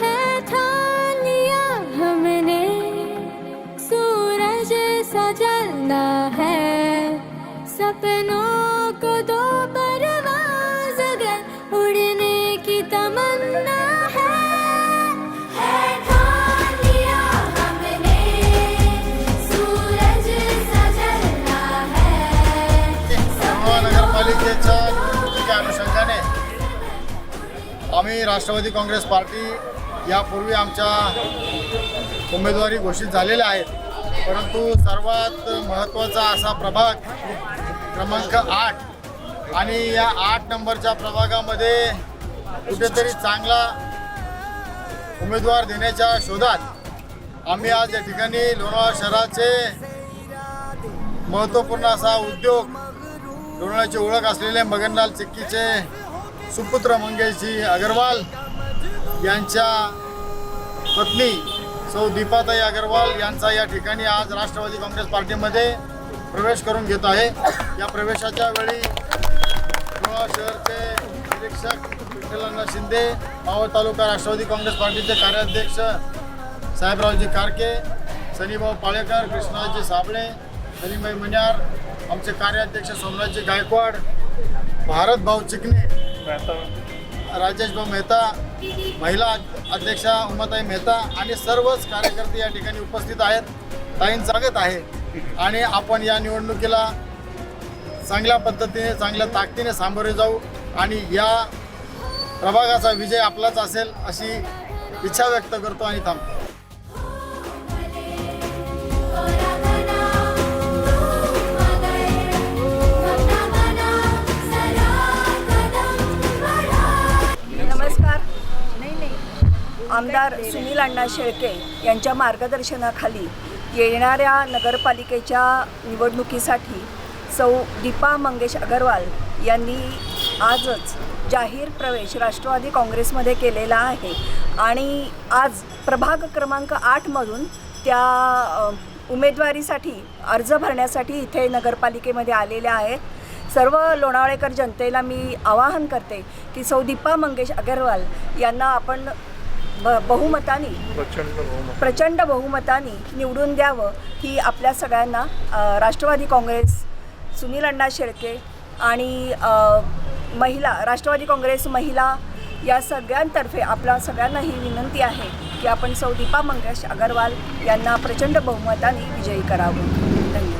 है ठान लिया हमने सूरज सजलना है सपनों अनुषंगाने आम्ही राष्ट्रवादी काँग्रेस पार्टी यापूर्वी आमच्या उमेदवारी घोषित झालेल्या आहेत. परंतु सर्वात महत्त्वाचा असा प्रभाग क्रमांक आठ आणि या आठ नंबरच्या प्रभागामध्ये कुठेतरी चांगला उमेदवार देण्याच्या शोधात आम्ही आज या ठिकाणी लोणावळा शहराचे महत्त्वपूर्ण असा उद्योग लोणावळ्याची ओळख असलेले मगनलाल चिक्कीचे सुपुत्र मंगेशजी अगरवाल यांच्या पत्नी सौ दीपाताई अगरवाल यांचा या ठिकाणी आज राष्ट्रवादी काँग्रेस पार्टीमध्ये प्रवेश करून घेत आहे. या प्रवेशाच्या वेळी लोणावळा शहरचे निरीक्षक विठ्ठलांना शिंदे मावळ तालुका राष्ट्रवादी काँग्रेस पार्टीचे कार्याध्यक्ष साहेबरावजी कारके सनीभाऊ पाळेकर कृष्णाजी साबळे सलीमभाई मन्यार आमचे कार्याध्यक्ष सोमनाथजी गायकवाड भारत भाऊ चिकणे राजेश भाऊ मेहता महिला अध्यक्षा उमाताई मेहता आणि सर्वच कार्यकर्ते या ठिकाणी उपस्थित आहेत. ताईन स्वागत आहे. आणि आपण या निवडणुकीला चांगल्या पद्धतीने चांगल्या ताकदीने सामोरे जाऊ आणि या प्रभागाचा विजय आपलाच असेल अशी इच्छा व्यक्त करतो आणि थांबतो. आमदार सुनील अण्णा शेळके यांच्या मार्गदर्शनाखाली येणाऱ्या नगरपालिकेच्या निवडणुकीसाठी सौ दीपा मंगेश अगरवाल यांनी आजच जाहीर प्रवेश राष्ट्रवादी काँग्रेसमध्ये केलेला आहे. आणि आज प्रभाग क्रमांक आठमधून त्या उमेदवारीसाठी अर्ज भरण्यासाठी इथे नगरपालिकेमध्ये आलेल्या आहेत. सर्व लोणावळेकर जनतेला मी आवाहन करते की सौ दीपा मंगेश अगरवाल यांना आपण ब बहुमताने प्रचंड बहुमताने निवडून द्यावं ही आपल्या सगळ्यांना राष्ट्रवादी काँग्रेस सुनील अण्णा शेळके आणि महिला राष्ट्रवादी काँग्रेस महिला या सगळ्यांतर्फे आपल्या सगळ्यांना ही विनंती आहे की आपण सौ दीपा मंगेश अगरवाल यांना प्रचंड बहुमताने विजयी करावं.